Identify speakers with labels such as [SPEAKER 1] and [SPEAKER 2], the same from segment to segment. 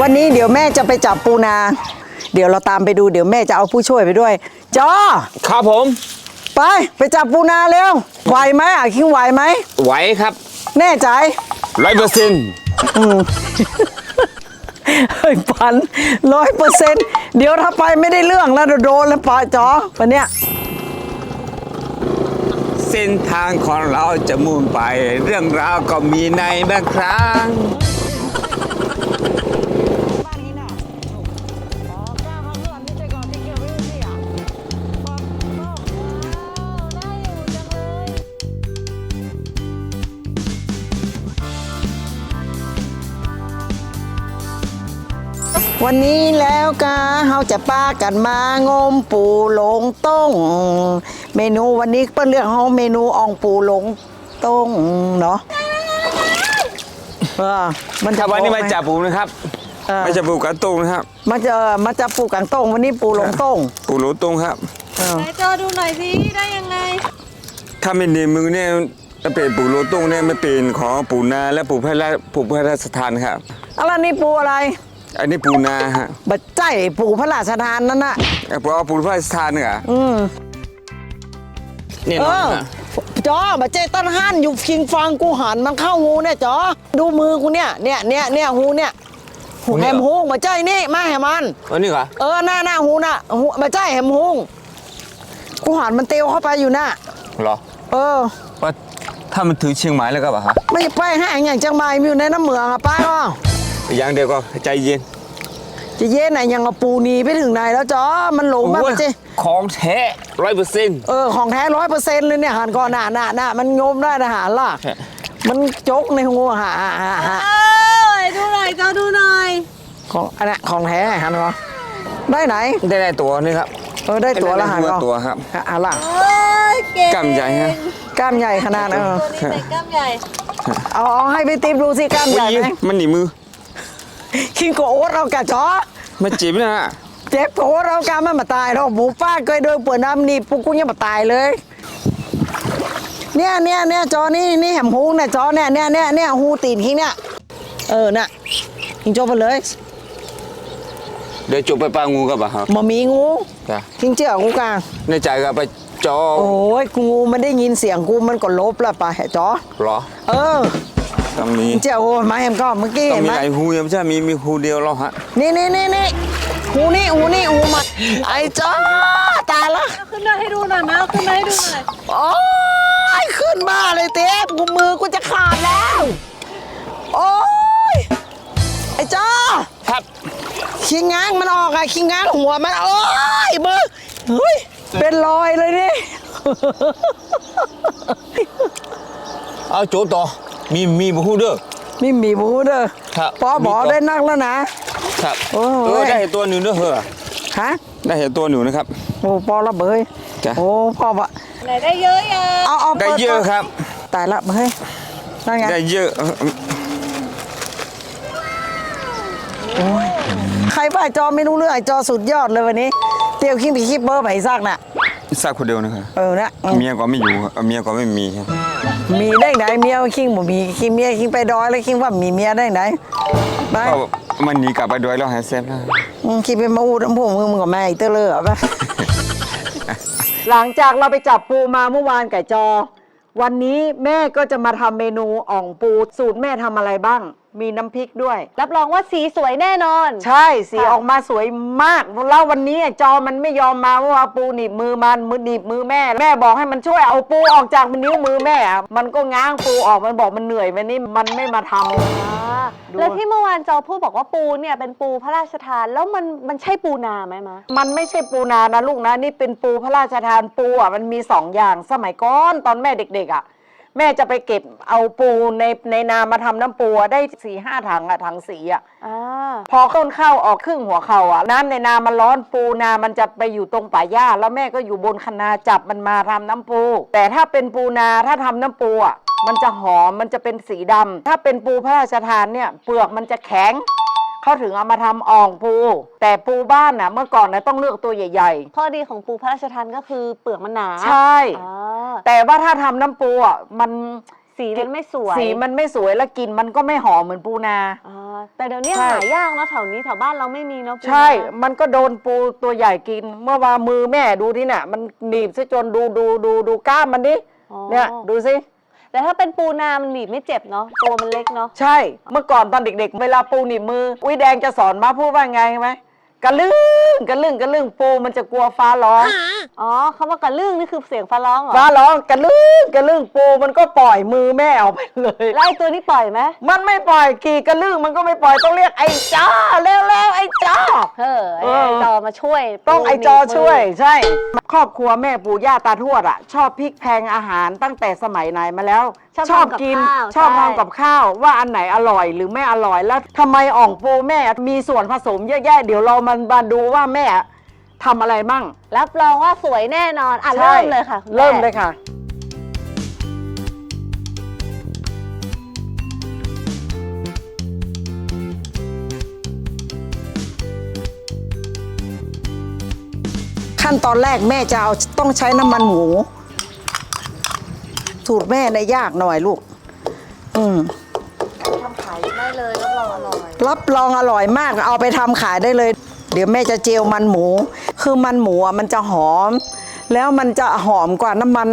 [SPEAKER 1] วันนี้เดี๋ยวแม่จะไปจับปูนา เดี๋ยวเราตามไปดูเดี๋ยวแม่จะเอาผู้ช่วยไปด้วย จอ
[SPEAKER 2] ครับผม
[SPEAKER 1] ไป ไปจับปูนาเร็วไหวไหมอะคิงไหวไหม
[SPEAKER 2] ไหวครับ
[SPEAKER 1] แน่ใจ
[SPEAKER 2] ร้อยเปอร์เซ็นต์
[SPEAKER 1] เฮ้ยพันร้อยเปอร์เซ็นต์เดี๋ยวถ้าไปไม่ได้เรื่องแล้วเดี๋ยวโดนแล้วปะจอวันเนี้ย
[SPEAKER 2] เส้นทางของเราจะมุ่งไป เรื่องราวก็มีในบางครั้ง
[SPEAKER 1] วันนี้แล้วกาเฮาจะป้ากันมางมปูหลงต้ง เมนูวันนี้เป็นเรื่องของเมนูอ่องปูหลงต้งเนาะเออมัน
[SPEAKER 2] ค
[SPEAKER 1] จะ
[SPEAKER 2] รับวันนี้
[SPEAKER 1] โป๊ะ
[SPEAKER 2] มา
[SPEAKER 1] ไห
[SPEAKER 2] จับปูนะครับ
[SPEAKER 1] เออ
[SPEAKER 2] มาจับปูกระตุงนะครับ
[SPEAKER 1] มันจะมันจะปูกังต้งวันนี้ปูหลงต้ง
[SPEAKER 2] ปูหลูตุงครับ
[SPEAKER 1] เออ
[SPEAKER 3] ไหนจอดูหน่อยสิได้ยังไง
[SPEAKER 2] ถ้าไม่ในมือเนี่ยจะเป็นปูหลูตุงเนี่ยไม่เป็นของปูนาและปูพระราปูพระราชทานครับ
[SPEAKER 1] อะไรนี่ปูอะไร
[SPEAKER 2] อันนี้ปูนาฮะ
[SPEAKER 1] บัดใจปูพระราชทานนั่นน่ะ
[SPEAKER 2] เพราะว่าปูพระราชทานเนี่ย
[SPEAKER 1] อืม
[SPEAKER 2] นี่
[SPEAKER 1] เอ
[SPEAKER 2] น้อง
[SPEAKER 1] อ
[SPEAKER 2] ฮะ
[SPEAKER 1] จอบัดใจต้นหันอยู่คิงฟังกูหันมันเข้าหูเนี่ยจอ ดูมือกูเนี่ยเนี่ยเนี่ยเนี่ยหูเนี่ยหูแหมหูบัดใจนี่มาแหมมัน
[SPEAKER 2] อันนี้เหรอ
[SPEAKER 1] เออหน้าหน้าหูน่ะหูบัดใจแหมหูกูหันมันเตียวเข้าไปอยู่น่ะ
[SPEAKER 2] เหรอ
[SPEAKER 1] เออ
[SPEAKER 2] ว่าถ้ามันถึงเชียงใหม่แล้วก็แบบฮะ
[SPEAKER 1] ไม่ไปห้างอย่างจังไม่มีอยู่ในน้ำเมืองอะป้าก็
[SPEAKER 2] อย่างเดียวก็ใจเย็น
[SPEAKER 1] จะเย็นไหนยังเอาปูหนีไปถึงไหนแล้วจอมันหลงบ้าง
[SPEAKER 2] โอ้ย
[SPEAKER 1] บัดใจ
[SPEAKER 2] ของแท้ร้อยเปอร์เซ็นต์
[SPEAKER 1] เออของแท้ร้อยเปอร์เซ็นต์เลยเนี่ยหันก่อนหน้าหน้าหน้ามันงมได้นะหารล่ะ
[SPEAKER 2] ใช่
[SPEAKER 1] มันจกในหัวหาหาหาหา
[SPEAKER 3] เออไหนดูหน่อยจอดูหน่อย
[SPEAKER 1] ของอันนั้นของแท้หันก่อนได้ไหน
[SPEAKER 2] ได้ได้ตัวนี่ครับ
[SPEAKER 1] เออได้ตัวละหัน
[SPEAKER 2] ได้
[SPEAKER 1] ก่อน
[SPEAKER 2] ตัวครับ
[SPEAKER 1] อะล่ะ
[SPEAKER 3] เอ้ยเก่ง
[SPEAKER 2] กล้ามใหญ่ฮะ
[SPEAKER 1] กล้ามใหญ่ขนาดเออ
[SPEAKER 3] ตัวนี้เป็นกล้ามใหญ่
[SPEAKER 1] เอาเอาให้ไปติ๊บดูสิกล้ามใหญ่ไหม
[SPEAKER 2] มันหนีมือ
[SPEAKER 1] คิงโกโอ๊ตเอากะจอ
[SPEAKER 2] มาจีบนะ
[SPEAKER 1] เจ็บโกโอ๊ตเอากามันมาตายหรอกหมูป้าเคยโดนเปิดน้ำนี่ปุ๊กกูยังมาตายเลย เนี่ยเนี่ยเนี่ยจอนี่นี่แหมหูเนี่ยจอเนี่ยเนี่ยเนี่ยเนี่ยหูตีนคิงเนี่ยเออน่ะคิงจบไปเลย
[SPEAKER 2] เดี๋ยวจูบไปปลางูกับอะฮะ
[SPEAKER 1] มามีงู
[SPEAKER 2] จ้ะ
[SPEAKER 1] คิงเชื่อกูกลาง
[SPEAKER 2] ในใจก็ไปจอ
[SPEAKER 1] โอ้ยงูมันได้ยินเสียงกูมันก็ลบแล้วไปะจอ
[SPEAKER 2] เหรอ
[SPEAKER 1] เออ
[SPEAKER 2] ต้องมี
[SPEAKER 1] เจ้าโอ้มาเห็นก็เมื่อกี้
[SPEAKER 2] ต้อง
[SPEAKER 1] เห็น
[SPEAKER 2] มี
[SPEAKER 1] ไหม
[SPEAKER 2] หลายหูยังไม่ใช่มีมีหูเดียวหรอกฮะ
[SPEAKER 1] นี่นี่นี่นี่หูนี่หูนี่หูมาไอ้จ้าตายละ
[SPEAKER 3] เอาขึ้นมาให้ดูหน่อยมาเอาขึ้นมาให้ดูหน่อย
[SPEAKER 1] โอ้ยขึ้นมาเลยเต้กูมือกูจะขาดแล้วโอ้ยไอ้จ้า
[SPEAKER 2] ครับ
[SPEAKER 1] คิงง้างมันออกอะคิงง้างหัวมันโอ้ยมือเฮ้ยเป็นรอยเลยนี่
[SPEAKER 2] เอาโจต่อ มีมีหูเด้อ
[SPEAKER 1] นี่มีบูเด้อ
[SPEAKER 2] ครับ
[SPEAKER 1] ปอบอก
[SPEAKER 2] มีตัว
[SPEAKER 1] ได้นักแล้วนะ
[SPEAKER 2] ครับ
[SPEAKER 1] โอ้ย
[SPEAKER 2] เออได้เห็นตัวหนึ่งเด้อเหรอ
[SPEAKER 1] ฮะ
[SPEAKER 2] ได้เห็นตัวหนึ่งนะครับ
[SPEAKER 1] โอ้ปอละเบย
[SPEAKER 2] จ้ะ
[SPEAKER 1] โอ้พ่อปะ
[SPEAKER 3] ไหนได้เยอะยัง
[SPEAKER 1] เอาเอา
[SPEAKER 2] ได้
[SPEAKER 1] ปิ
[SPEAKER 2] เยอะครับ
[SPEAKER 1] ตายละเฮ้ยนั่นไง
[SPEAKER 2] ได้เยอะเออ
[SPEAKER 1] ใครป่ะจอไม่รู้เรื่องไอ้จอสุดยอดเลยวันนี้ เตียวคิงผีคิปเบอร์ไผ่ซากน่ะ
[SPEAKER 2] สักคนเดียวนะครับ
[SPEAKER 1] เออนะ
[SPEAKER 2] เมียก็ไม่อยู่ครับเมียก็ไม่มีครับ
[SPEAKER 1] มีได้ไหนเมียคิงบ่มีคิงเมียคิงไปดอยแล้วคิงว่ามีเมียได้ไหนไป
[SPEAKER 2] ก็มันหนีกลับไปด้วยแล้วหายเซฟแล้ว
[SPEAKER 1] อืมคิงไปมาอูดน้ำพวกมึงมึงกับแม่อีกเตอร์เลยเหรอปะ หลังจากเราไปจับปูมาเมื่อวานไก่จอ วันนี้แม่ก็จะมาทำเมนูอ่องปูสูตรแม่ทำอะไรบ้าง มีน้ำพริกด้วย
[SPEAKER 3] รับรองว่าสีสวยแน่นอน
[SPEAKER 1] ใช่สีออกมาสวยมากแล้ววันนี้จอมันไม่ยอมมาว่าปูหนีบมือมันมือหนีบมือแม่ แม่บอกให้มันช่วยเอาปูออกจากนิ้วมือแม่อะมันก็ง้างปูออกมันบอกมันเหนื่อยมันนี่มันไม่มาทำ ดู
[SPEAKER 3] แล้วที่เมื่อวานจอพูดบอกว่าปูเนี่ยเป็นปูพระราชทาน แล้วมันมันใช่ปูนาไหมมะ
[SPEAKER 1] มันไม่ใช่ปูนานะลูกนะ นี่เป็นปูพระราชทานปูอะมันมีสองอย่างสมัยก่อนตอนแม่เด็ก ๆ อะ แม่จะไปเก็บเอาปูในในนามาทำน้ำปูอะได้สี่ห้าถังอะถังสีอะ
[SPEAKER 3] อ่า
[SPEAKER 1] พอต้นข้าวออกครึ่งหัวเข่าอะน้ำในนามันร้อนปูนา มันจะไปอยู่ตรงป่าหญ้าแล้วแม่ก็อยู่บนคะนาจับมันมาทำน้ำปู แต่ถ้าเป็นปูนาถ้าทำน้ำปูอะ มันจะหอมมันจะเป็นสีดำถ้าเป็นปูพระราชทานเนี่ยเปลือกมันจะแข็ง เขาถึงเอามาทำอ่องปู แต่ปูบ้านน่ะเมื่อก่อนน่ะต้องเลือกตัวใหญ่
[SPEAKER 3] ข้อดีของปูพระราชทานก็คือเปลือกมันหนา
[SPEAKER 1] ๆ ใช่
[SPEAKER 3] อ่า
[SPEAKER 1] แต่ว่าถ้าทำน้ำปูอะมัน
[SPEAKER 3] สีมันไม่สวย
[SPEAKER 1] สีมันไม่สวยแล้วกลิ่นมันก็ไม่หอมเหมือนปูนา
[SPEAKER 3] อ่าแต่เดี๋ยวนี้
[SPEAKER 1] ใช่
[SPEAKER 3] หายากเนอะแถวนี้แถวบ้านเราไม่มีเนาะปู
[SPEAKER 1] ใช่
[SPEAKER 3] นา
[SPEAKER 1] มันก็โดนปูตัวใหญ่กิน เมื่อวานมือแม่ดูที่น่ะ มันหนีบซะจนดูดูดูดูกล้ามมันดิ
[SPEAKER 3] อ๋อ
[SPEAKER 1] เนี่ยดูสิ
[SPEAKER 3] แต่ถ้าเป็นปูนามันหนีบไม่เจ็บเนาะตัวมันเล็กเนาะ
[SPEAKER 1] ใช่ เมื่อก่อนตอนเด็กๆ เวลาปูหนีบมือ อุ้ยแดงจะสอนมาพูดว่าไงไหมกระลึงกระลึงกระลึงปูมันจะกลัวฟ้าร้อง
[SPEAKER 3] อ๋อคำว่ากระลึ่งนี่คือเสียงฟ้าร้องเหรอ
[SPEAKER 1] ฟ้าร้องกระลึงกระลึงปูมันก็ปล่อยมือแม่ออกไปเลย
[SPEAKER 3] แล้วไอ้ตัวนี้ปล่อยไหม
[SPEAKER 1] มันไม่ปล่อยกี่กระลึงมันก็ไม่ปล่อยต้องเรียกไอ้จ้าเร็วๆไอ้จ้า
[SPEAKER 3] เออไอ้
[SPEAKER 1] เออ
[SPEAKER 3] ไอ้จอมาช่วย
[SPEAKER 1] ต้อง
[SPEAKER 3] ปู
[SPEAKER 1] ไอจอ
[SPEAKER 3] หนีบมื
[SPEAKER 1] ช่วย ใช่ ครอบครัวแม่ปู่ย่าตาทวดอะ ชอบพริกแพงอาหารตั้งแต่สมัยไหนมาแล้ว
[SPEAKER 3] ชอบ
[SPEAKER 1] ชอบ
[SPEAKER 3] ทำกับ
[SPEAKER 1] กิน
[SPEAKER 3] ข้าว
[SPEAKER 1] ชอบ
[SPEAKER 3] ใช่
[SPEAKER 1] ทำกับข้าว ว่าอันไหนอร่อยหรือไม่อร่อยแล้วทำไมอ่องปูแม่มีส่วนผสมเยอะแยะเดี๋ยวเรามันมาดูว่าแม่ ทำอะไรมั่ง
[SPEAKER 3] รับรองว่าสวยแน่นอน อะ
[SPEAKER 1] ใช่
[SPEAKER 3] เริ่มเลยค่ะคุณแเริ่
[SPEAKER 1] มเลยค่ะ ขั้นตอนแรกแม่จะเอาต้องใช้น้ำมันหมู สูตรแม่ในยยากหน่อยลูก อืม
[SPEAKER 3] ทำขายได้เลยรับรองอร่อย
[SPEAKER 1] รับรองอร่อยมากเอาไปทำขายได้เลย เดี๋ยวแม่จะเจียวมันหมู คือมันหมูอะมันจะหอม แล้วมันจะหอมกว่าน้ำมัน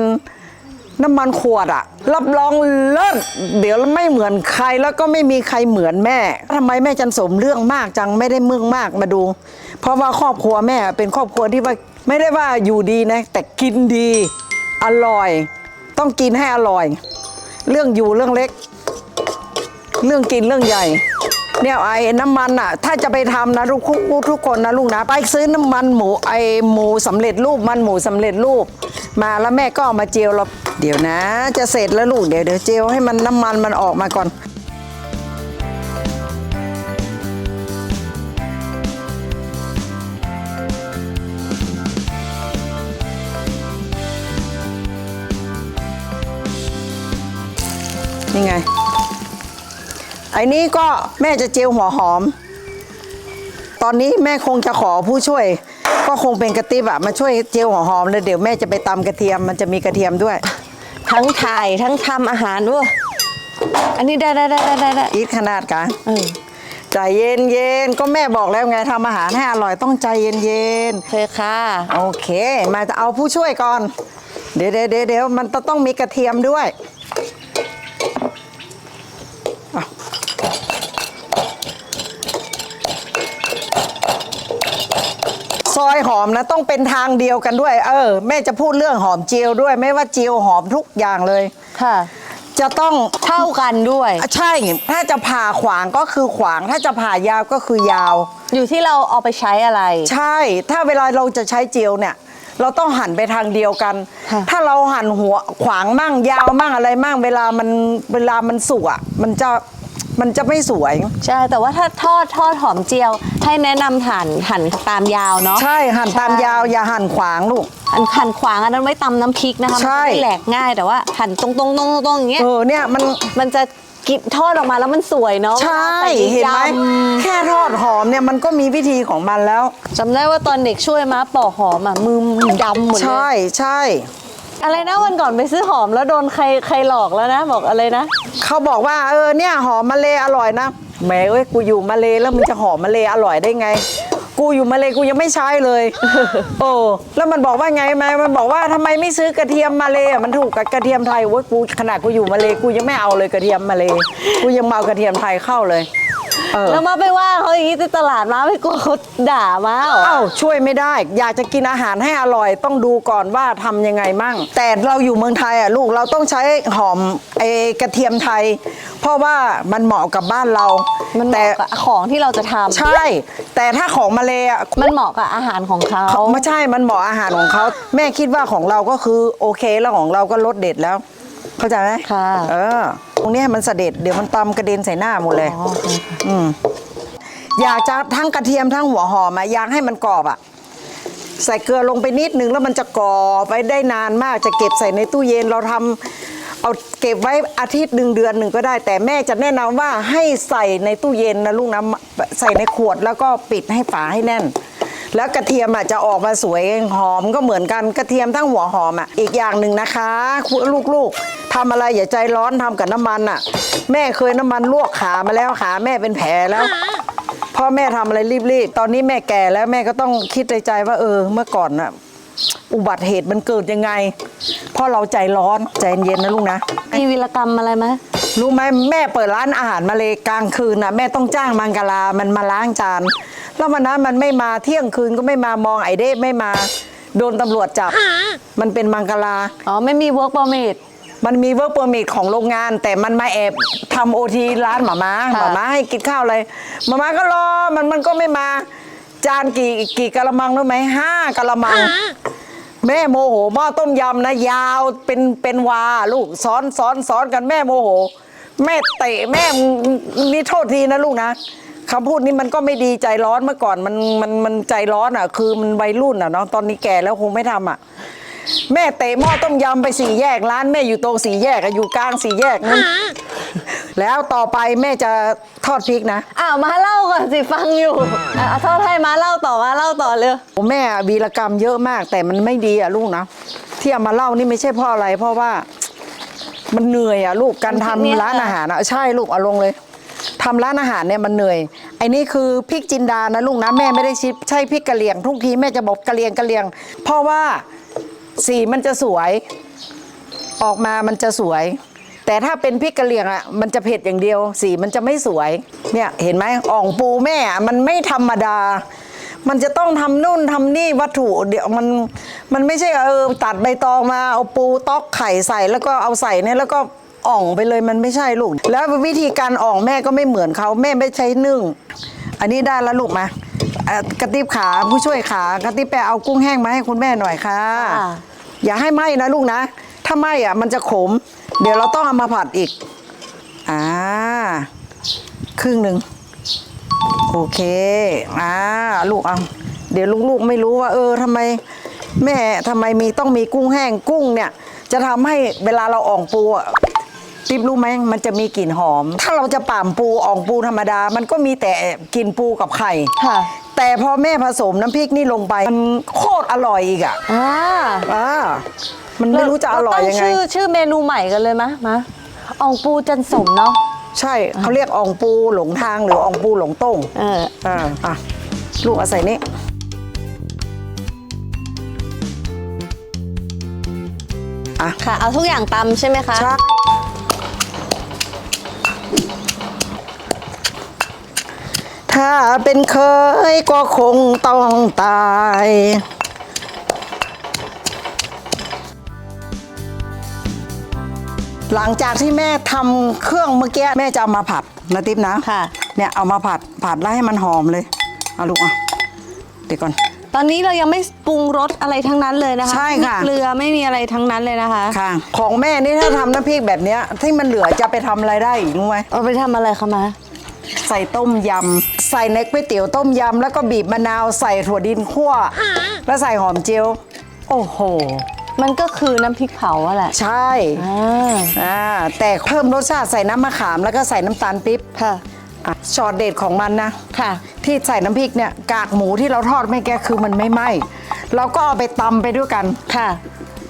[SPEAKER 1] น้ำมันขวดอะรับรองเลิศเดี๋ยวไม่เหมือนใครแล้วก็ไม่มีใครเหมือนแม่ทำไมแม่จันสมเรื่องมากจังไม่ได้เมืองมากมาดู เพราะว่าครอบครัวแม่เป็นครอบครัวที่ว่าไม่ได้ว่าอยู่ดีนะ แต่กินดี อร่อย ต้องกินให้อร่อย เรื่องอยู่เรื่องเล็ก เรื่องกินเรื่องใหญ่ เนี่ยไอ้น้ำมันอะ ถ้าจะไปทำนะทุกทุกทุกคนนะลูกนะ ไปซื้อน้ำมันหมูไอ้หมูสำเร็จรูปมันหมูสำเร็จรูป มาแล้วแม่ก็เอามาเจียวเราเดี๋ยวนะ จะเสร็จแล้วลูกเดี๋ยวเดี๋ยวเจียวให้มันน้ำมันมันออกมาก่อนนี่ไง ไอ้นี้ก็แม่จะเจียวหัวหอม ตอนนี้แม่คงจะขอผู้ช่วย ก็คงเป็นกระติบอะมาช่วยเจียวหัวหอมเลยเดี๋ยวแม่จะไปตำกระเทียมมันจะมีกระเทียมด้วย
[SPEAKER 3] ทั้งถ่ายทั้งทำอาหารด้วยอันนี้ได้ได้ได้ได้ได้ได้
[SPEAKER 1] อีทขนาดกัน
[SPEAKER 3] เออ
[SPEAKER 1] ใจเย็นเย็นๆก็แม่บอกแล้วไงทำอาหารให้อร่อยต้องใจเย็นเย็น
[SPEAKER 3] โอเคค่ะ
[SPEAKER 1] ๆโอเค มาจะเอาผู้ช่วยก่อน เดี๋ยวเดี๋ยวเดี๋ยวเดี๋ยวมันต้องมีกระเทียมด้วยอะซ อยหอมนะต้องเป็นทางเดียวกันด้วย เออ แม่จะพูดเรื่องหอมเจียวด้วย ไม่ว่าเจียวหอมทุกอย่างเลย
[SPEAKER 3] ค่ะ
[SPEAKER 1] จะต้อง
[SPEAKER 3] เท่ากันด้วย
[SPEAKER 1] อะใช่ ถ้าจะผ่าขวางก็คือขวาง ถ้าจะผ่ายาวก็คือยาว
[SPEAKER 3] อยู่ที่เราเอาไปใช้อะไร
[SPEAKER 1] ใช่ ถ้าเวลาเราจะใช้เจียวเนี่ย เราต้องหันไปทางเดียวกัน
[SPEAKER 3] ค่ะ
[SPEAKER 1] ถ้าเราหันหัวขวางมั่งยาวมั่งอะไรมั่งเวลามันเวลามันสุกอะมันจะ มันจะไม่สวย
[SPEAKER 3] ใช่ แต่ว่าถ้าทอดทอดหอมเจียว ให้แนะนำหั่นหั่นตามยาวเนาะ
[SPEAKER 1] ใช่หั่นตามยาวอย่าหั่นขวางลูก
[SPEAKER 3] หั่นหั่นขวางอันนั้นไว้ตำน้ำพริกนะคะ
[SPEAKER 1] ใช่
[SPEAKER 3] มันจะได้แหลกง่ายแต่ว่าหั่นตรงตรงตรงตรงอย่างเงี้ย
[SPEAKER 1] เออเนี่ยมัน
[SPEAKER 3] มันจะกินทอดออกมาแล้วมันสวยเนาะ
[SPEAKER 1] ใช่
[SPEAKER 3] วลาส่
[SPEAKER 1] เห็นไหม
[SPEAKER 3] ยำ
[SPEAKER 1] แค่ทอดหอมเนี่ยมันก็มีวิธีของมันแล้ว
[SPEAKER 3] จำได้ว่าตอนเด็กช่วยม้าปอกหอมอะมือดำหมดเล
[SPEAKER 1] ใช่
[SPEAKER 3] ย
[SPEAKER 1] ใช่
[SPEAKER 3] อะไรนะวันก่อนไปซื้อหอมแล้วโดนใครใครหลอกแล้วนะ บอกอะไรนะ
[SPEAKER 1] เขาบอกว่าเออเนี่ยหอมมะเลอร่อยนะแหมเอ้ยกูอยู่มาเลแล้วมึงจะหอมมะเลอร่อยได้ไง กูอยู่มาเลกูยังไม่ใช้เลย โอ้แล้วมันบอกว่าไงไหมมันบอกว่าทำไมไม่ซื้อกระเทียมมาเลอะมันถูกกับกระเทียมไทยโว้ยกูขนาดกูอยู่มาเลกูยังไม่เอาเลยกระเทียมมาเลกูยังมาเอากระเทียมไทยเข้าเลยเออ
[SPEAKER 3] แล้วมาไปว่าเขาอย่างนี้ที่ตลาดมาไม่กลัวเขาด่ามาเหรอ
[SPEAKER 1] เอ้าช่วยไม่ได้ อยากจะกินอาหารให้อร่อย ต้องดูก่อนว่าทำยังไงมั่ง แต่เราอยู่เมืองไทยอะลูกเราต้องใช้หอมไอกระเทียมไทย เพราะว่ามันเหมาะกับบ้านเรา
[SPEAKER 3] มันเห
[SPEAKER 1] แต่
[SPEAKER 3] มาะกับของที่เราจะทำ
[SPEAKER 1] ใช่ แต่ถ้าของมาเลยอะ
[SPEAKER 3] มันเหมาะกับอาหารของเขา
[SPEAKER 1] เขาไม่ใช่ มันเหมาะอาหารของเขา แม่คิดว่าของเราก็คือโอเคแล้วของเราก็รสเด็ดแล้ว เข้าใจไหม
[SPEAKER 3] ค่ะ
[SPEAKER 1] เออต รงเนี้ยมันเสด็จเดี๋ยวมันตำกระเด็นใส่หน้าหมดเลย
[SPEAKER 3] อ๋อโอเคค่ะ
[SPEAKER 1] อืมอยากจะทั้งกระเทียมทั้งหัวหอมอะอยากให้มันกรอบอะใส่เกลือลงไปนิดนึงแล้วมันจะกรอบไว้ได้นานมากจะเก็บใส่ในตู้เย็นเราทำเอาเก็บไว้อาทิตย์หนึ่งเดือนหนึ่งก็ได้ แต่แม่จะแนะนำว่าให้ใส่ในตู้เย็นนะลูกนะใส่ในขวดแล้วก็ปิดให้ฝาให้แน่น แล้วกระเทียมอะจะออกมาสวยหอมก็เหมือนกันกระเทียมทั้งหัวหอมอะอีกอย่างหนึ่งนะคะลูกๆทำอะไรอย่าใจร้อนทำกับน้ำมันอะ แม่เคยน้ำมันลวกขามาแล้วขาแม่เป็นแผลแล้วพ่อแม่ทำอะไรรีบๆ ตอนนี้แม่แก่แล้วแม่ก็ต้องคิดในใจว่าเออเมื่อก่อนน่ะอุบัติเหตุมันเกิดยังไงเพราะเราใจร้อนใจเย็นนะลูกนะ
[SPEAKER 3] มีวีรกรรมอะไรไหม
[SPEAKER 1] รู้ไหมแม่เปิดร้านอาหารมาเลยกลางคืนน่ะแม่ต้องจ้างมังกรลามันมาล้างจาน แล้ววันนั้นมันไม่มาเที่ยงคืนก็ไม่มามองไอเด้ไม่มา โดนตำรวจจับ มันเป็นมังกรลา
[SPEAKER 3] อ๋อ ไม่มี work permit
[SPEAKER 1] มันมีเวิร์กเปอร์มิทของโรงงาน แต่มันมาแอบทำโอทีร้านหมาม้าห
[SPEAKER 3] ค่ะ
[SPEAKER 1] มาม้าให้กินข้าวอะไรหมาม้าก็รอมันมันก็ไม่มา จานกี่กี่กะละมังรู้ไหมห้ากะละมัง แม่โมโหหม้อต้มยำนะยาวเป็นเป็นวาลูกซ้อนซ้อนซ้อนกันแม่โมโห แม่เตะแม่นี่โทษทีนะลูกนะ คำพูดนี้มันก็ไม่ดีใจร้อนเมื่อก่อนมันมันมันใจร้อนอะ คือมันวัยรุ่นอะเนาะตอนนี้แก่แล้วคงไม่ทำอะแม่เตะหม้อต้มยำไปสี่แยกร้านแม่อยู่ตรงสี่แยกอะอยู่กลางสี่แยกนั่นแล้วต่อไปแม่จะทอดพริกนะ
[SPEAKER 3] อ้าวมาเล่าก่อนสิฟังอยู่อะเอาโทษให้มาเล่าต่อมาเล่าต่อเลย
[SPEAKER 1] แม่วีรกรรมเยอะมากแต่มันไม่ดีอะลูกนะที่เอามาเล่านี่ไม่ใช่เพราะอะไร เพราะว่า มันเหนื่อยอะลูกการทำ
[SPEAKER 3] เนี่ย
[SPEAKER 1] ร้านอาหารอะใช่ลูกเอาลงเลย ทำร้านอาหารเนี่ยมันเหนื่อยไอ้นี่คือพริกจินดานะลูกนะแม่ไม่ได้ชิใช่พริกกะเหรี่ยงทุกทีแม่จะบอกกะเหรี่ยงกะเหรี่ยง เพราะว่าสีมันจะสวย ออกมามันจะสวย แต่ถ้าเป็นพริกกะเหรี่ยงอะมันจะเผ็ดอย่างเดียว สีมันจะไม่สวยเนี่ยเห็นไหมอ่องปูแม่อะมันไม่ธรรมดา มันจะต้องทำนู่นทำนี่วัตถุเดี๋ยวมันมันไม่ใช่เออตัดใบตองมาเอาปูตอกไข่ใส่แล้วก็เอาใส่เนี่ยแล้วก็ อ่องไปเลยมันไม่ใช่ลูก แล้ววิธีการอ่องแม่ก็ไม่เหมือนเขาแม่ไม่ใช้นึ่ง อันนี้ได้แล้วลูกมาเอ่อกระติบขาผู้ช่วยขากระติบไปเอากุ้งแห้งมาให้คุณแม่หน่อยค่ะ
[SPEAKER 3] ค่ะ
[SPEAKER 1] อย่าให้ไหม้นะลูกนะ ถ้าไหม้อะมันจะขม เดี๋ยวเราต้องเอามาผัดอีกอ่าครึ่งหนึ่งโอเคอ่าลูกเอาเดี๋ยวลูกๆไม่รู้ว่า เออทำไมแม่ทำไมมีต้องมีกุ้งแห้งกุ้งเนี่ย จะทำให้เวลาเราอ่องปูอะ ติ๊บรู้ไหมมันจะมีกลิ่นหอม ถ้าเราจะป่ามปูอ่องปูธรรมดา มันก็มีแต่กลิ่นปูกับไข่
[SPEAKER 3] ค่ะ
[SPEAKER 1] แต่พอแม่ผสมน้ำพริกนี่ลงไป มันโคตรอร่อยอีกอะ
[SPEAKER 3] อ่า
[SPEAKER 1] อ่ามันไม่รู้จะอร่อยยังไง
[SPEAKER 3] เาตั้ชื่อชื่อเมนูใหม่กันเลยมะมาอ่องปูจันสมเนาะ
[SPEAKER 1] ใช่เขาเรียกอ่องปูหลงทางหรืออ่องปูหลงต้ง
[SPEAKER 3] เออ
[SPEAKER 1] อ่าอะลูกเอาใส่นี่อะ
[SPEAKER 3] ค่ะ เอาทุกอย่างตำใช่ไหมคะ
[SPEAKER 1] ชั กถ้าเป็นเคยก็คงต้องตายหลังจากที่แม่ทำเครื่องเมื่อกี้แม่จะเอามาผัดนะติ๊บนะ
[SPEAKER 3] ค่ะ
[SPEAKER 1] เนี่ยเอามาผัดผัดแล้วให้มันหอมเลยเอาลูกอะเดี๋ยวก่อน
[SPEAKER 3] ตอนนี้เรายังไม่ปรุงรสอะไรทั้งนั้นเลยนะคะ
[SPEAKER 1] ใช่ค่ะ
[SPEAKER 3] ไม่มีเกลือไม่มีอะไรทั้งนั้นเลยนะคะ
[SPEAKER 1] ค่ะ ของแม่นี่ถ้าทำน้ำพริกแบบเนี้ยที่มันเหลือจะไปทำอะไรได้อีกรู้ไหม
[SPEAKER 3] เอาไปทำอะไรคะมา
[SPEAKER 1] ใส่ต้มยำ ใส่ในก๋วยเตี๋ยวต้มยำ แล้วก็บีบมะนาวใส่ถั่วดินคั่ว แล้วใส่หอมเจียว โอ้โห
[SPEAKER 3] มันก็คือน้ำพริกเผาอะแหละ
[SPEAKER 1] ใช่
[SPEAKER 3] อ่า
[SPEAKER 1] อ่าแต่เพิ่มรสชาติใส่น้ำมะขามแล้วก็ใส่น้ำตาลปิ๊บ
[SPEAKER 3] ค่ะ
[SPEAKER 1] อะช็อตเด็ดของมันนะ
[SPEAKER 3] ค่ะ
[SPEAKER 1] ที่ใส่น้ำพริกเนี่ยกากหมูที่เราทอดไม่แก้คือมันไม่ไหม้เราก็เอาไปตำไปด้วยกัน
[SPEAKER 3] ค่ะ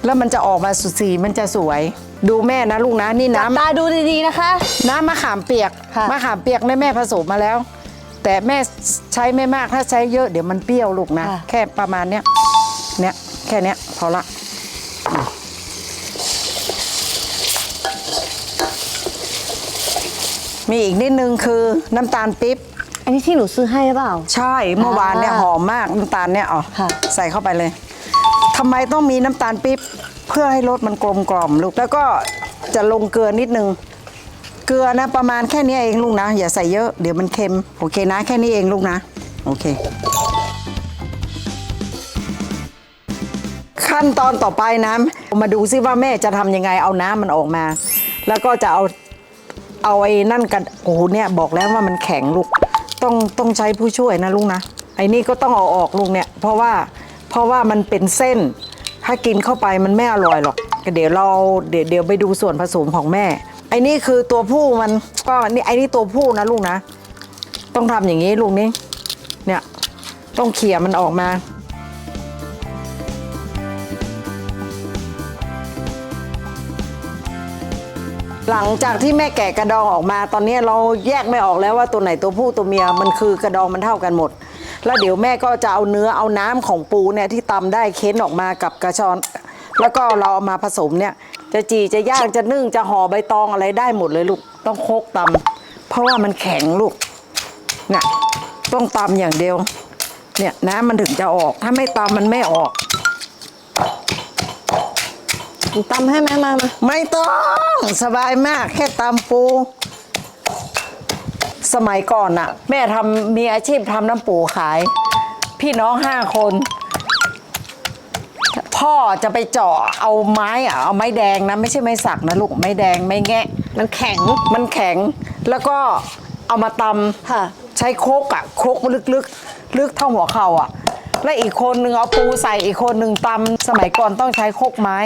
[SPEAKER 1] แล้วมันจะออกมาสุสีมันจะสวย ดูแม่นะลูกนะนี่
[SPEAKER 3] จับ
[SPEAKER 1] น้ำ
[SPEAKER 3] ตาดูดีๆนะคะ
[SPEAKER 1] น้ำมะขามเปียก
[SPEAKER 3] ค่ะ
[SPEAKER 1] มะขามเปียกแม่แม่ผสมมาแล้ว แต่แม่ใช้ไม่มากถ้าใช้เยอะเดี๋ยวมันเปรี้ยวลูกนะแค่ประมาณเนี้ยเนี้ยแค่เนี้ยพอละอืมมีอีกนิดนึงคือน้ำตาลปิ๊บ
[SPEAKER 3] อันนี้ที่หนูซื้อให้หรือเปล่า
[SPEAKER 1] ใช่เมื่อวานเนี่ย
[SPEAKER 3] อ่า
[SPEAKER 1] หอมมากน้ำตาลเนี่ยอ๋อ
[SPEAKER 3] ค่ะ
[SPEAKER 1] ใส่เข้าไปเลยทำไมต้องมีน้ำตาลปิ๊บ เพื่อให้รสมันกลมกล่อมลูกแล้วก็จะลงเกลือนิดนึง เกลือนะประมาณแค่นี้เองลูกนะ อย่าใส่เยอะเดี๋ยวมันเค็มโอเคนะ แค่นี้เองลูกนะ โอเค ขั้นตอนต่อไปนะมาดูซิว่าแม่จะทำยังไงเอาน้ำมันออกมา แล้วก็จะเอาเอาไอ้นั่นกันโอ้โหเนี่ยบอกแล้วว่ามันแข็งลูกต้องต้องใช้ผู้ช่วยนะลูกนะไอ้นี่ก็ต้องเอาออกลูกเนี่ย เพราะว่าเพราะว่ามันเป็นเส้น ถ้ากินเข้าไปมันไม่อร่อยหรอกเดี๋ยวเราเดี๋ยวเดี๋ยวไปดูส่วนผสมของแม่ไอ้นี่คือตัวผู้มันก็นี่ไอ้นี่ตัวผู้นะลูกนะ ต้องทำอย่างนี้ลูกนี้เนี่ยต้องเขี่ยมันออกมาหลังจากที่แม่แกะกระดองออกมา ตอนนี้เราแยกไม่ออกแล้วว่าตัวไหนตัวผู้ตัวเมียมันคือกระดองมันเท่ากันหมด แล้วเดี๋ยวแม่ก็จะเอาเนื้อเอาน้ำของปูเนี่ยที่ตำได้เค้นออกมากับกระชอน แล้วก็เราเอามาผสมเนี่ย จะจีจะย่างจะนึ่งจะห่อใบตองอะไรได้หมดเลยลูก ต้องโคกตำเพราะว่ามันแข็งลูกเนี่ยต้องตำอย่างเดียว เนี่ยน้ำมันถึงจะออก ถ้าไม่ตำมันไม่ออก
[SPEAKER 3] ตำให้แม่มามา
[SPEAKER 1] ไม่ต้อง สบายมากแค่ตำปู สมัยก่อนน่ะ แม่ทำมีอาชีพทำน้ำปูขาย พี่น้องห้าคน พ่อจะไปเจาะเอาไม้อะเอาไม้แดงนะ ไม่ใช่ไม้สักนะลูกไม้แดงไม้แงะ
[SPEAKER 3] มันแข็ง
[SPEAKER 1] มันแข็งแล้วก็เอามาตำ
[SPEAKER 3] ค่ะ
[SPEAKER 1] ใช้โคกอะโคกลึกๆ ลึกเท่าหัวเข่าอะและอีกคนนึงเอาปูใส่อีกคนหนึ่งตำสมัยก่อนต้องใช้โคกไม้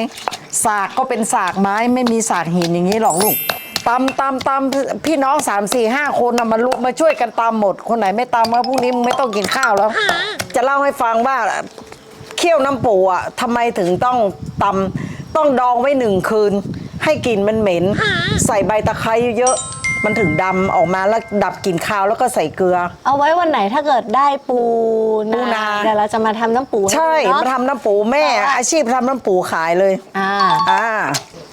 [SPEAKER 1] สากก็เป็นสากไม้ไม่มีสากหินอย่างนี้หรอกลูก ตำตำตำพี่น้องสามสี่ห้าคนนะมาลุกมาช่วยกันตำหมด คนไหนไม่ตำว่าพรุ่งนี้มึงไม่ต้องกินข้าวแล้ว จะเล่าให้ฟังว่าเคี่ยวน้ำปูอะทำไมถึงต้องตำต้องดองไว้หนึ่งคืน ให้กลิ่นมันเหม็น ใส่ใบตะไคร้เยอะๆมันถึงดำออกมาแล้วดับกลิ่นคาวแล้วก็ใส่เกลือ
[SPEAKER 3] เอาไว้วันไหนถ้าเกิดได้ปู
[SPEAKER 1] ปูนา
[SPEAKER 3] เดี๋ยวเราจะมาทำน้ำปูห้
[SPEAKER 1] ใช่
[SPEAKER 3] ดูเนอะ
[SPEAKER 1] มาทำน้ำปูแม่ อาชีพทำน้ำปูขายเลย
[SPEAKER 3] อ่า
[SPEAKER 1] อ่า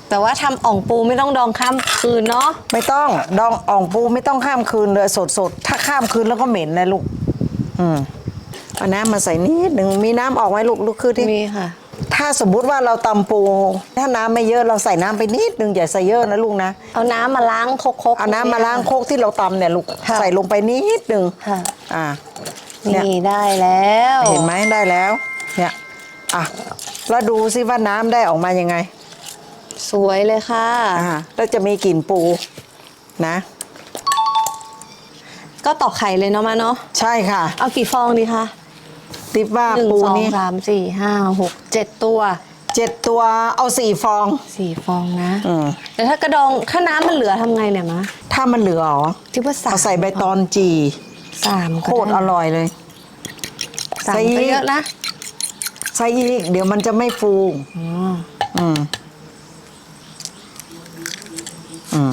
[SPEAKER 3] แต่ว่าทำอ่องปูไม่ต้องดองข้ามคืนเนาะ
[SPEAKER 1] ไม่ต้องดองอ่องปูไม่ต้องข้ามคืนเลยสดๆถ้าข้ามคืนแล้วก็เหม็นนะลูก อืมเอาน้ำมาใส่นิดหนึ่งมีน้ำออกไหมลูกลูกคือที่
[SPEAKER 3] มีค่ะ
[SPEAKER 1] ถ้าสมมุติว่าเราตำปู ถ้าน้ำไม่เยอะเราใส่น้ำไปนิดนึงอย่าใส่เยอะนะลูกนะ
[SPEAKER 3] เอาน้ำมาล้างโคกๆ
[SPEAKER 1] เอาน้ำมาล้างโคกที่เราตำเนี่ยลูก
[SPEAKER 3] ค่ะ
[SPEAKER 1] ใส่ลงไปนิดนึง
[SPEAKER 3] ค่ะ
[SPEAKER 1] อ่าเนี่ย
[SPEAKER 3] นี่ได้แล้ว
[SPEAKER 1] เห็นไหมได้แล้ว เนี่ยอะแล้วดูซิว่าน้ำได้ออกมายังไง
[SPEAKER 3] สวยเลยค่ะ
[SPEAKER 1] อ่าแล้วจะมีกลิ่นปูนะ
[SPEAKER 3] ก็ตอกไข่เลยเนาะมาเนาะ
[SPEAKER 1] ใช่ค่ะ
[SPEAKER 3] เอากี่ฟองดีคะ
[SPEAKER 1] ติปว่า
[SPEAKER 3] หนึ่ง
[SPEAKER 1] ปู
[SPEAKER 3] สอง
[SPEAKER 1] นี้
[SPEAKER 3] สามสี่ห้าหกเจ็ดตัว
[SPEAKER 1] เจ็ดตัวเอาสี่ฟอง
[SPEAKER 3] สี่ฟองนะ
[SPEAKER 1] อืม
[SPEAKER 3] แต่ถ้ากระดองถ้าน้ำมันเหลือทำไงเนี่ยมะ
[SPEAKER 1] ถ้ามันเหลือเหรอ
[SPEAKER 3] ที่ว่าสาม
[SPEAKER 1] เอาใส่ใบตอนจี
[SPEAKER 3] สาม
[SPEAKER 1] โคตรอร่อยเลย
[SPEAKER 3] สาม
[SPEAKER 1] ใส่
[SPEAKER 3] ก็เยอะนะ
[SPEAKER 1] ใส่อีก เดี๋ยวมันจะไม่ฟู
[SPEAKER 3] อ๋อ
[SPEAKER 1] อืม อืม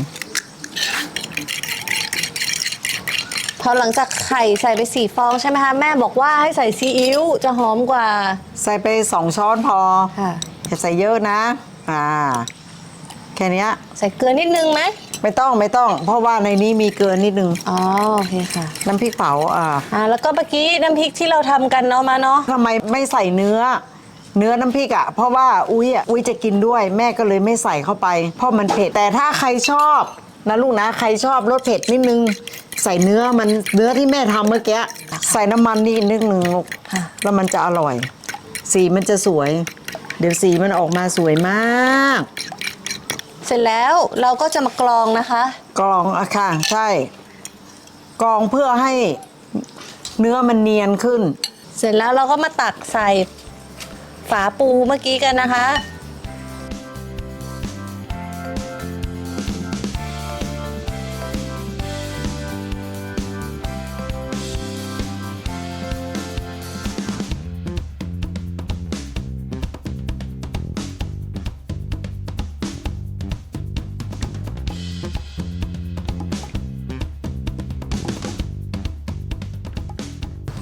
[SPEAKER 3] พอหลังจากไข่ใส่ไปสี่ฟองใช่ไหมคะ แม่บอกว่าให้ใส่ซีอิ๊วจะหอมกว่า
[SPEAKER 1] ใส่ไปสองช้อนพอ
[SPEAKER 3] ค่ะ
[SPEAKER 1] อย่าใส่เยอะนะ อ่า แค่เนี้ย
[SPEAKER 3] ใส่เกลือนิดนึงไหม
[SPEAKER 1] ไม่ต้องไม่ต้อง เพราะว่าในนี้มีเกลือนิดนึง
[SPEAKER 3] อ๋อโอเคค่ะ
[SPEAKER 1] น้ำพริกเผาอ่า
[SPEAKER 3] อ่าแล้วก็เมื่อกี้น้ำพริกที่เราทำกันเนาะมาเนาะ
[SPEAKER 1] ทำไมไม่ใส่เนื้อ เนื้อน้ำพริกอะ่ะเพราะว่าอุ้ยอะอุ้ยจะกินด้วยแม่ก็เลยไม่ใส่เข้าไป เพราะมันเผ็ดแต่ถ้าใครชอบนะลูกนะใครชอบรสเผ็ดนิดนึง ใส่เนื้อมันเนื้อที่แม่ทำเมื่อกี้ใส่น้ำมันนิดนึงลูก
[SPEAKER 3] ค่ะ
[SPEAKER 1] แล้วมันจะอร่อย สีมันจะสวย เดี๋ยวสีมันออกมาสวยมาก
[SPEAKER 3] เสร็จแล้วเราก็จะมากรองนะคะ
[SPEAKER 1] กรองอะค่ะใช่ กรองเพื่อให้เนื้อมันเนียนขึ้น
[SPEAKER 3] เสร็จแล้วเราก็มาตักใส่ ฝาปูเมื่อกี้กันนะคะ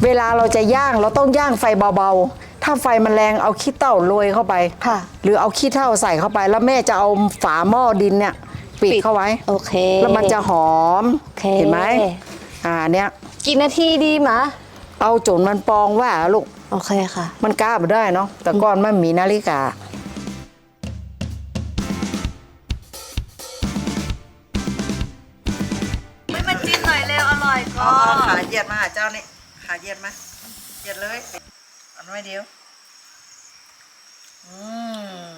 [SPEAKER 1] เวลาเราจะย่างเราต้องย่างไฟเบาๆาไฟมันแรงเอาขี้เต่าโรยเข้าไป
[SPEAKER 3] ค่ะ
[SPEAKER 1] หรือเอาขี้เถ้าใส่เข้าไป แล้วแม่จะเอาฝาหม้อดินเนี่ยปิด
[SPEAKER 3] ปิด
[SPEAKER 1] เข้าไว้
[SPEAKER 3] โอเค
[SPEAKER 1] แล้วมันจะหอม
[SPEAKER 3] โอเค
[SPEAKER 1] เห็นไหมอ่าเนี่ย
[SPEAKER 3] กี่นาทีดีมะ
[SPEAKER 1] เอาจนมันปองว่าลูก
[SPEAKER 3] โอเคค่ะ
[SPEAKER 1] มันกล้าไปได้เนาะ แต่ก่อนมันมีนาฬิกา
[SPEAKER 3] ไม่มาจิ้มหน่อยเร็วอร่อยก็
[SPEAKER 1] ขาเหยียดมาหาเจ้านี่ขาเหยียดมาเหยียดเลยเอันไว้เดียว อืม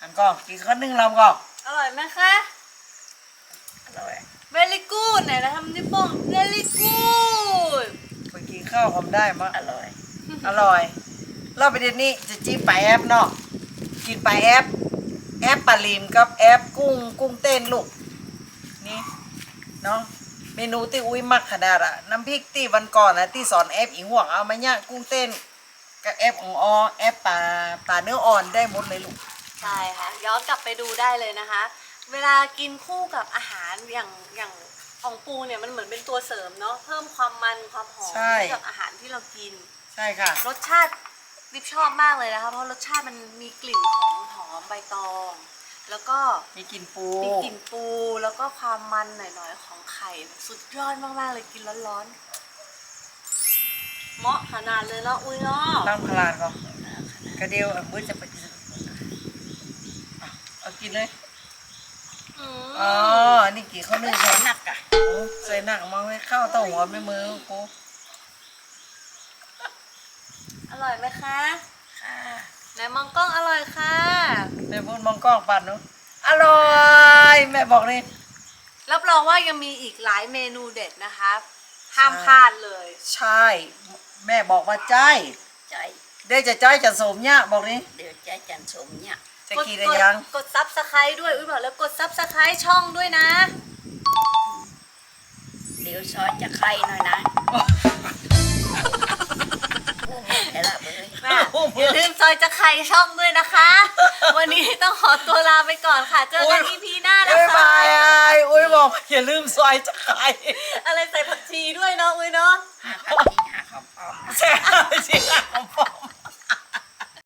[SPEAKER 1] อันก่อนกินข้าวนึ่งเราก่อน
[SPEAKER 3] อร่อยไหมคะ
[SPEAKER 1] อร่อย
[SPEAKER 3] very good ไหนนะทำนิ้วโป้ง very good
[SPEAKER 1] ไปกินข้าวผมได้มั้งอร่อย อร่อยเราไปเดี๋ยวนี้จะจิ้มปลาแอปเนาะกินปลาแอปแอปปลาลิมกับแอปกุ้งกุ้งเต้นลูกนี่เนาะเมเมนูที่อุ้ยมักขนาดอะน้ำพริกที่วันก่อนนะที่สอนแอปอีห่วงเอามาย่างกุ้งเต้น กับแอปของออแอปปลาปลาเนื้ออ่อนได้หมดเลยลูก
[SPEAKER 3] ใช่ค่ะย้อนกลับไปดูได้เลยนะคะ เวลากินคู่กับอาหารอย่างอย่างของปูเนี่ยมันเหมือนเป็นตัวเสริมเนาะเพิ่มความมันความหอม
[SPEAKER 1] ใช่
[SPEAKER 3] ให้กับอาหารที่เรากิน
[SPEAKER 1] ใช่ค่ะ
[SPEAKER 3] รสชาติริบชอบมากเลยนะคะเพราะรสชาติมันมีกลิ่นของหอมใบตอง แล้วก็
[SPEAKER 1] มีกินปู
[SPEAKER 3] มีกลิ่นปูแล้วก็ความมันหน่อยๆของไข่สุดยอดมากๆเลยกินร้อนๆ เหมาะขนาดเลยเนาะอุ้ยเนาะ
[SPEAKER 1] ตั้งพลานก่อนกระเดียวอะมือจะไปอะเอากินเลย
[SPEAKER 3] อืม
[SPEAKER 1] อ๋ออันนี่กี่ข้าวนึ่งใส่หนักอะใส่หนักมาให้ข้าวเต้าหัวไม่มือกู
[SPEAKER 3] อร่อยไหมคะไหนมองกล้องอร่อยค่ะ
[SPEAKER 1] แม่พูดมองกล้องปัดหนูอร่อย แม่บอกนี่
[SPEAKER 3] รับรองว่ายังมีอีกหลายเมนูเด็ดนะคะ ห้ามพลาดเลย
[SPEAKER 1] ใช่ แม่บอกว่าใจ
[SPEAKER 4] ใจ
[SPEAKER 1] ได้จะใจจะสมเนี่ยบอกนี่
[SPEAKER 4] เดี๋ยวใจจันสมเนี่ย
[SPEAKER 1] จะกี่ระยัง
[SPEAKER 3] กดซับสไครต์ด้วยอุ้ยบอกแล้วกดซับสไครต์ช่องด้วยนะ
[SPEAKER 4] เดี๋ยวซอยจะไข่หน่อยนะโอ้โหเดี๋ยวละเบย
[SPEAKER 3] แม่อย่าลืมซอยจะไข่ช่องด้วยนะคะ วันนี้ต้องขอตัวลาไปก่อนค่ะ เจอกัน EP หน้านะ
[SPEAKER 1] อุ้ย
[SPEAKER 3] คะ
[SPEAKER 1] บายอ้ายอุ้ยบอกอย่าลืมซอยจะไข่
[SPEAKER 3] อะไรใส่ผักชีด้วยเนาะอุ้ยเนาะ
[SPEAKER 4] หาข้าวจริงหาข้าวปลอม
[SPEAKER 1] ใช่ใช่